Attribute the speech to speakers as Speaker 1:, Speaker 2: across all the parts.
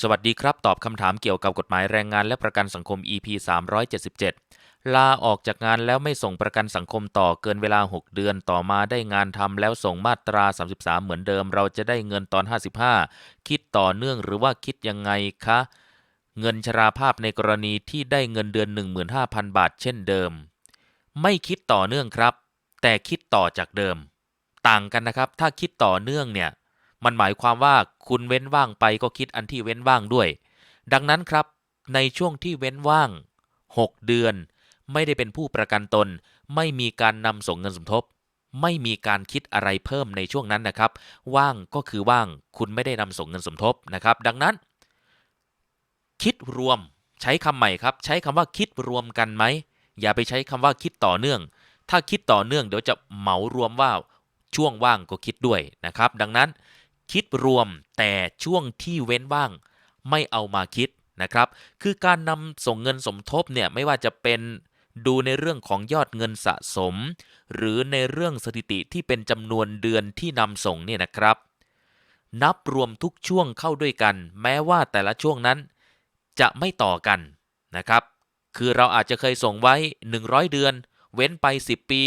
Speaker 1: สวัสดีครับ ตอบคำถามเกี่ยวกับกฎหมายแรงงานและประกันสังคม EP 377 ลาออกจากงานแล้วไม่ส่งประกันสังคมต่อเกินเวลา 6 เดือนต่อมาได้งานทำแล้วส่งมาตรา 33 เหมือนเดิม เราจะได้เงินตอน 55 คิดต่อเนื่องหรือว่าคิดยังไงคะ เงินชราภาพในกรณีที่ได้เงินเดือน 15,000 บาท เช่นเดิม ไม่คิดต่อเนื่องครับ แต่คิดต่อจากเดิม ต่างกันนะครับ ถ้าคิดต่อเนื่องเนี่ย มันหมายความว่าคุณเว้นว่างไปก็คิดอันที่เว้นว่างด้วย ดังนั้นครับในช่วงที่เว้นว่าง 6 เดือน ไม่ได้เป็นผู้ประกันตน ไม่มีการนำส่งเงินสมทบ ไม่มีการคิดอะไรเพิ่มในช่วงนั้นนะครับ ว่างก็คือว่างคุณไม่ได้นำส่งเงินสมทบนะครับ ดังนั้น คิดรวมใช้คำใหม่ครับ ใช้คำว่าคิดรวมกันไหมอย่าไปใช้คำว่าคิดต่อเนื่อง ถ้าคิดต่อเนื่องเดี๋ยวจะเหมารวมว่าช่วงว่างก็คิดด้วยนะครับ ดังนั้น คิดรวมแต่ช่วงที่เว้นว่างไม่เอามาคิดนะครับ คือการนำส่งเงินสมทบเนี่ยไม่ว่าจะเป็นดูในเรื่องของยอดเงินสะสม หรือในเรื่องสถิติที่เป็นจำนวนเดือนที่นำส่งเนี่ยนะครับ นับรวมทุกช่วงเข้าด้วยกัน แม้ว่าแต่ละช่วงนั้น จะไม่ต่อกันนะครับ คือเราอาจจะเคยส่งไว้ 100 เดือน เว้นไป 10 ปี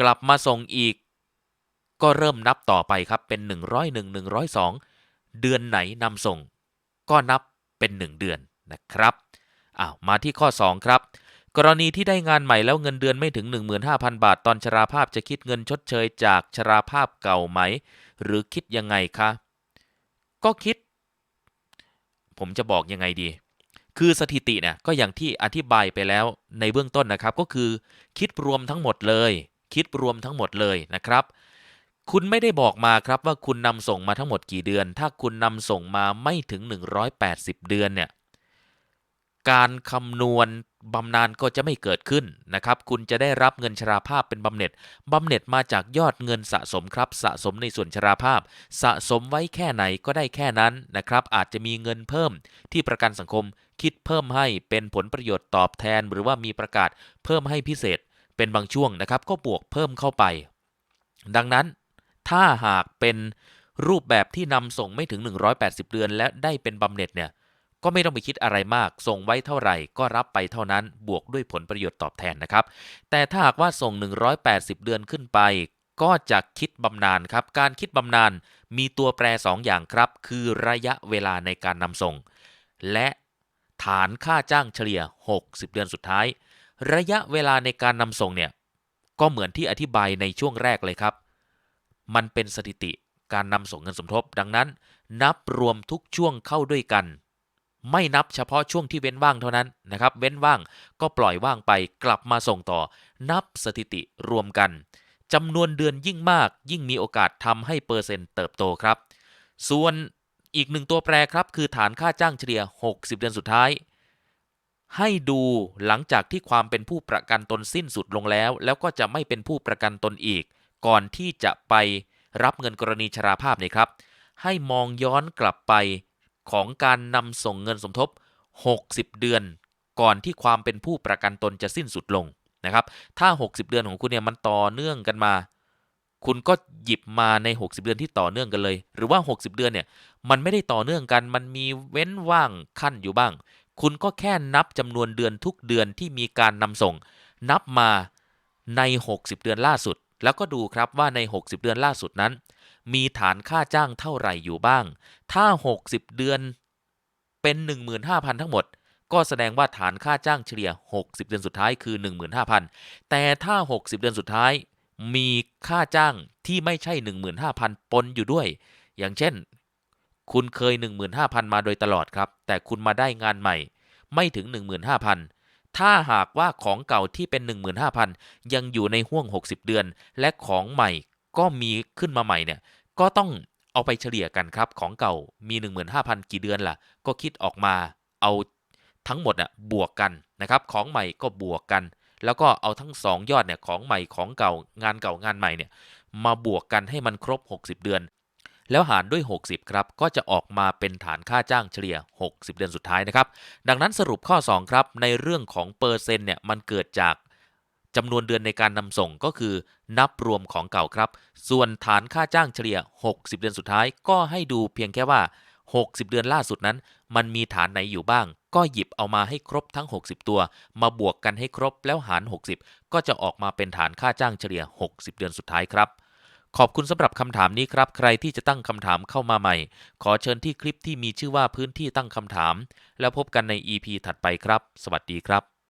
Speaker 1: กลับมาส่งอีก ก็เริ่มนับต่อไปครับเป็น 101 102 เดือนไหนนำส่ง ก็นับเป็น 1 เดือนนะครับอ้าวมาที่ข้อ 2 ครับ กรณีที่ได้งานใหม่แล้วเงินเดือนไม่ถึง 15,000 บาท ตอนชราภาพจะคิดเงินชดเชยจากชราภาพเก่าไหม หรือคิดยังไงคะก็คิด ผมจะบอกยังไงดี คือสถิติเนี่ยก็อย่างที่อธิบายไปแล้วในเบื้องต้นนะครับ ก็คือ คิดรวมทั้งหมดเลย คิดรวมทั้งหมดเลยนะครับ คุณไม่ได้บอกมาครับว่าคุณนำส่งมาทั้งหมดกี่เดือน ถ้าคุณนำส่งมาไม่ถึง 180 เดือนเนี่ย การคำนวณบำนาญก็จะไม่เกิดขึ้นนะครับ คุณจะได้รับเงินชราภาพเป็นบำเหน็จบำเหน็จมาจากยอดเงินสะสมครับ สะสมในส่วนชราภาพ สะสมไว้แค่ไหนก็ได้แค่นั้นนะครับ อาจจะมีเงินเพิ่มที่ประกันสังคมคิดเพิ่มให้เป็นผลประโยชน์ตอบแทน หรือว่ามีประกาศเพิ่มให้พิเศษ เป็นบางช่วงนะครับ ก็บวกเพิ่มเข้าไป ดังนั้น ถ้าหากเป็นรูปแบบที่นำส่งไม่ถึง 180 เดือน และได้เป็นบำเหน็จเนี่ยก็ไม่ต้องไปคิดอะไรมาก ส่งไว้เท่าไหร่ก็รับไปเท่านั้น บวกด้วยผลประโยชน์ตอบแทนนะครับ แต่ถ้าหากว่าส่ง 180 เดือนขึ้นไป ก็จะคิดบำนาญครับ การคิดบำนาญมีตัวแปร 2 อย่างครับ คือระยะเวลาในการนำส่ง และฐานค่าจ้างเฉลี่ย 60 เดือนสุดท้าย ระยะเวลาในการนำส่งเนี่ย ก็เหมือนที่อธิบายในช่วงแรกเลยครับ มันเป็นสถิติการนำส่งเงินสมทบ ดังนั้น นับรวมทุกช่วงเข้าด้วยกัน ไม่นับเฉพาะช่วงที่เว้นว่างเท่านั้นนะครับ เว้นว่างก็ปล่อยว่างไปกลับมาส่งต่อ นับสถิติรวมกันจำนวนเดือนยิ่งมาก ยิ่งมีโอกาสทำให้เปอร์เซ็นต์เติบโตครับ ส่วนอีกหนึ่งตัวแปรครับคือฐานค่าจ้างเฉลี่ย 60 เดือนสุดท้าย ให้ดูหลังจากที่ความเป็นผู้ประกันตนสิ้นสุดลงแล้ว แล้วก็จะไม่เป็นผู้ประกันตนอีก ก่อนที่จะไปรับเงินกรณีชราภาพเนี่ยครับ ให้มองย้อนกลับไปของการนำส่งเงินสมทบ 60 เดือน ก่อนที่ความเป็นผู้ประกันตนจะสิ้นสุดลงนะครับ ถ้า 60 เดือนของคุณเนี่ยมันต่อเนื่องกันมา คุณก็หยิบมาใน 60 เดือนที่ต่อเนื่องกันเลย หรือว่า 60 เดือนเนี่ยมันไม่ได้ต่อเนื่องกัน มันมีเว้นว่างขั้นอยู่บ้าง คุณก็แค่นับจำนวนเดือนทุกเดือนที่มีการนำส่ง นับมาใน 60 เดือนล่าสุด แล้วก็ดูครับว่าใน 60 เดือนล่าสุดนั้น มีฐานค่าจ้างเท่าไหร่อยู่บ้าง ถ้า 60 เดือนเป็น 15,000 ทั้งหมด ก็แสดงว่าฐานค่าจ้างเฉลี่ย 60 เดือนสุดท้ายคือ 15,000 แต่ถ้า 60 เดือนสุดท้าย มีค่าจ้างที่ไม่ใช่ 15,000 ปนอยู่ด้วย อย่างเช่น คุณเคย 15,000 มาโดยตลอดครับ แต่คุณมาได้งานใหม่ ไม่ถึง 15,000 ถ้าหากว่าของเก่าที่เป็น 15,000 ยังอยู่ในห่วง 60 เดือน และของใหม่ก็มีขึ้นมาใหม่เนี่ย ก็ต้องเอาไปเฉลี่ยกันครับ ของเก่ามี 15,000 กี่เดือนล่ะ ก็คิดออกมาเอาทั้งหมดอะบวกกันนะครับ ของใหม่ก็บวกกัน แล้วก็เอาทั้ง 2 ยอดเนี่ยของใหม่ของเก่างานเก่างานใหม่เนี่ยมาบวกกันให้มันครบ 60 เดือน แล้วหารด้วย 60 ครับ ก็จะออกมาเป็นฐานค่าจ้างเฉลี่ย 60 เดือนสุดท้ายนะครับ ดังนั้นสรุปข้อ 2 ครับ ในเรื่องของเปอร์เซ็นต์เนี่ยมันเกิดจากจำนวนเดือนในการนำส่งก็คือ นับรวมของเก่าครับ ส่วนฐานค่าจ้างเฉลี่ย 60 เดือนสุดท้าย ก็ให้ดูเพียงแค่ว่า 60 เดือนล่าสุดนั้น มันมีฐานไหนอยู่บ้าง ก็หยิบเอามาให้ครบทั้ง 60 ตัว มาบวกกันให้ครบแล้วหาร 60 ก็จะออกมาเป็นฐานค่าจ้างเฉลี่ย 60 เดือนสุดท้ายครับ ขอบคุณสำหรับคำถามนี้ครับ ใครที่จะตั้งคำถามเข้ามาใหม่ ขอเชิญที่คลิปที่มีชื่อว่าพื้นที่ตั้งคำถาม แล้วพบกันใน EP ถัดไปครับ สวัสดีครับ